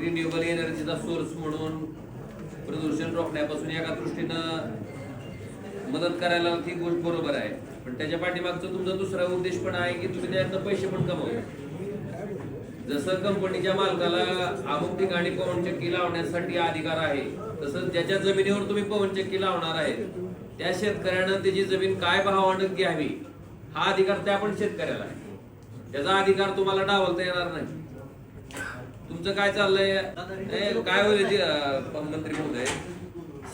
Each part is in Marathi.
रिन्युएबल एनर्जीचा सोर्स म्हणून प्रदूषण रोखण्यापासून एका दृष्टीनं मदत करायला ती गोष्ट बरोबर आहे. पण त्याच्या पाठीमागचा तुमचा दुसरा उद्देश पण आहे की तुम्ही त्यातनं पैसे पण कमवता जसं कंपनीच्या मालकाला अमुक ठिकाणी पवनचक्की लावण्यासाठी अधिकार आहे तसंच ज्याच्या जमिनीवर तुम्ही पवनचक्की लावणार आहे त्या शेतकऱ्यानं त्याची जमीन काय भावानं घ्यावी हा अधिकार त्या पण शेतकऱ्याला आहे. त्याचा अधिकार तुम्हाला डावलता येणार नाही. तुमचं काय चाललंय? काय होईल मंत्री महोदय?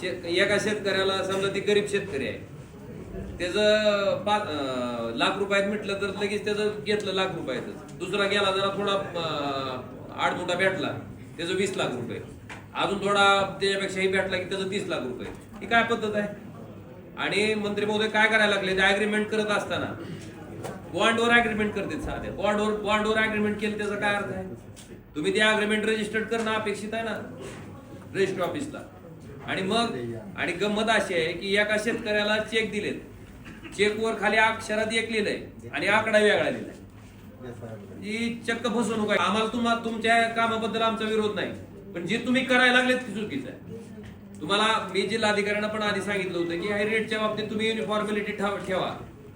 शेत एका शेतकऱ्याला समजा ती गरीब शेतकरी आहे. त्याचं पाच लाख रुपयात म्हटलं तर लगेच त्याचं घेतलं लाख रुपयातच. दुसरा गेला जरा थोडा अं, भेटला त्याचं वीस लाख रुपये. अजून थोडा त्याच्यापेक्षाही भेटला की त्याचं तीस लाख रुपये. ही काय पद्धत आहे? आणि मंत्री महोदय काय करायला लागले? ते अग्रीमेंट करत असताना. बॉन्डवर अग्रीमेंट करते साध्या बॉन्डवर बॉन्डवर अग्रीमेंट केलं त्याचा काय अर्थ आहे? तुम्ही ते अग्रीमेंट रजिस्टर्ड करणं अपेक्षित आहे ना? रजिस्टर ऑफिसला आणि मग आणि गंमत अशी आहे की एका शेतकऱ्याला चेक दिलेत. चेकवर खाली अक्षरात एक लिहिलंय आणि आकडा वेगळा लिहिलाय. ही चक्क फसवणूक आहे. आम्हाला तुम्हा तुमच्या कामाबद्दल आमचा विरोध नाही. पण जे तुम्ही करायला लागलेत ती चुकीचं आहे. तुम्हाला मी जिल्हाधिकाऱ्यांना पण आधी सांगितलं होतं की ह्या रेटच्या बाबतीत तुम्ही युनिफॉर्मॅलिटी ठेवा.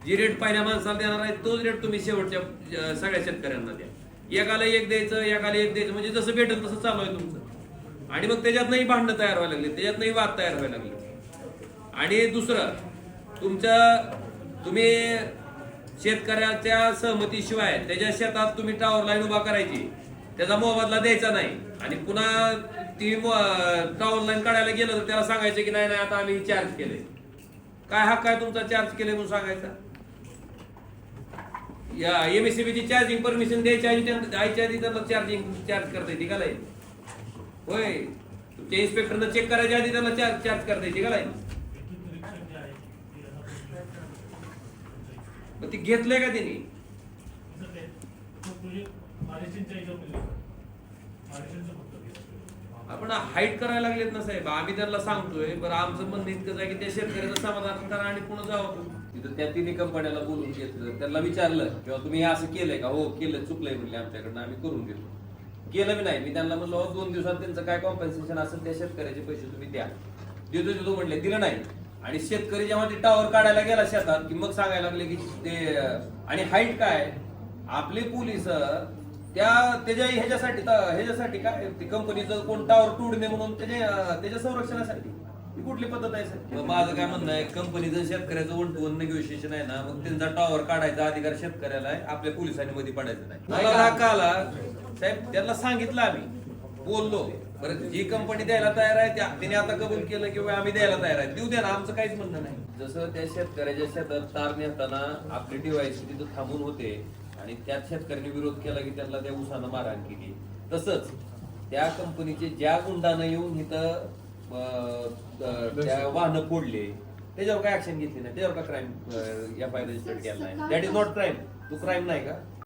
जी रेट पहिल्या माणसाला देणार आहे तोच रेट तुम्ही शेवटच्या सगळ्या शेतकऱ्यांना द्या. एकाला एक द्यायचं एकाला एक द्यायचं म्हणजे जसं भेटेल तसं चालू आहे तुमचं. आणि मग त्याच्यातनंही भांडणं तयार व्हायला लागली त्याच्यातनंही वाद तयार व्हायला लागले. आणि दुसरं तुमचं तुम्ही शेतकऱ्याच्या सहमतीशिवाय त्याच्या शेतात तुम्ही टावर लाईन उभा करायची त्याचा मोबदला द्यायचा नाही. आणि पुन्हा ती टावर लाईन काढायला गेलं तर त्याला सांगायचं की नाही नाही आता आम्ही चार्ज केले काय हक्क आहे तुमचा चार्ज केले म्हणून सांगायचा? या एम एमएससीबी ची चार्जिंग परमिशन द्यायच्या आधी त्यांना द्यायच्या आधी त्यांना चार्जिंग चार्ज करता येते का नाही? होय. तुमच्या इन्स्पेक्टरनं चेक करायच्या आधी त्यांना चार्ज चार्ज करता येते का नाही? मग ती घेतलंय का त्यांनी आपण हाईट करायला लागलेत ना साहेब. आम्ही त्यांना सांगतोय बरं आमचं म्हणणं इतकंच आहे की त्या शेतकऱ्याचं समाधान करा आणि पुन्हा जावं तिथं त्या तिन्ही कंपन्याला बोलून घेतलं. त्यांना विचारलं किंवा तुम्ही हे असं केलंय का? हो केलं चुकलंय म्हणले आमच्याकडनं. आम्ही करून घेतो केलं मी नाही. मी त्यांना म्हणलो "अहो, दोन दिवसात त्यांचं काय कॉम्पन्सेशन असेल त्या शेतकऱ्याचे पैसे तुम्ही द्या. देतो देतो म्हणले. दिलं नाही. आणि शेतकरी जेव्हा ते टावर काढायला गेला शेतात की मग सांगायला लागले की ते अं, आणि हाईट काय? आपले पोलीस त्या त्याच्या ह्याच्यासाठी ह्याच्यासाठी काय? ते कंपनीचं कोण टावर तोडणे म्हणून त्याच्या त्याच्या संरक्षणासाठी. ही कुठली पद्धत आहे सर? माझं काय म्हणणं आहे कंपनीचं शेतकऱ्याचं वन टू वन नेगोशिएशन आहे ना मग त्यांचा टावर काढायचा अधिकार शेतकऱ्याला आहे आपल्या पोलिसांनी मध्ये पडायचं नाही. मला आला साहेब त्यांना सांगितलं आम्ही बोललो. बरं जी कंपनी द्यायला तयार आहे त्या तिने आता कबूल केलं किंवा आम्ही द्यायला तयार आहे. देऊ द्या ना आमचं काहीच म्हणणं नाही. जसं त्या शेतकऱ्याच्या शेतात तार नेताना आपले डिवाइस तिथं थांबून होते आणि त्याच शेतकऱ्यांनी विरोध केला की त्यांना त्या उसानं मारहाण केली. तसंच त्या कंपनीचे ज्या गुंडानं येऊन इथं वाहनं फोडले त्याच्यावर काय ऍक्शन घेतली नाही? त्याच्यावर का क्राईम एफ आय रजिस्टर्ड केला नाही. दॅट इज नॉट क्राईम तो क्राईम नाही का?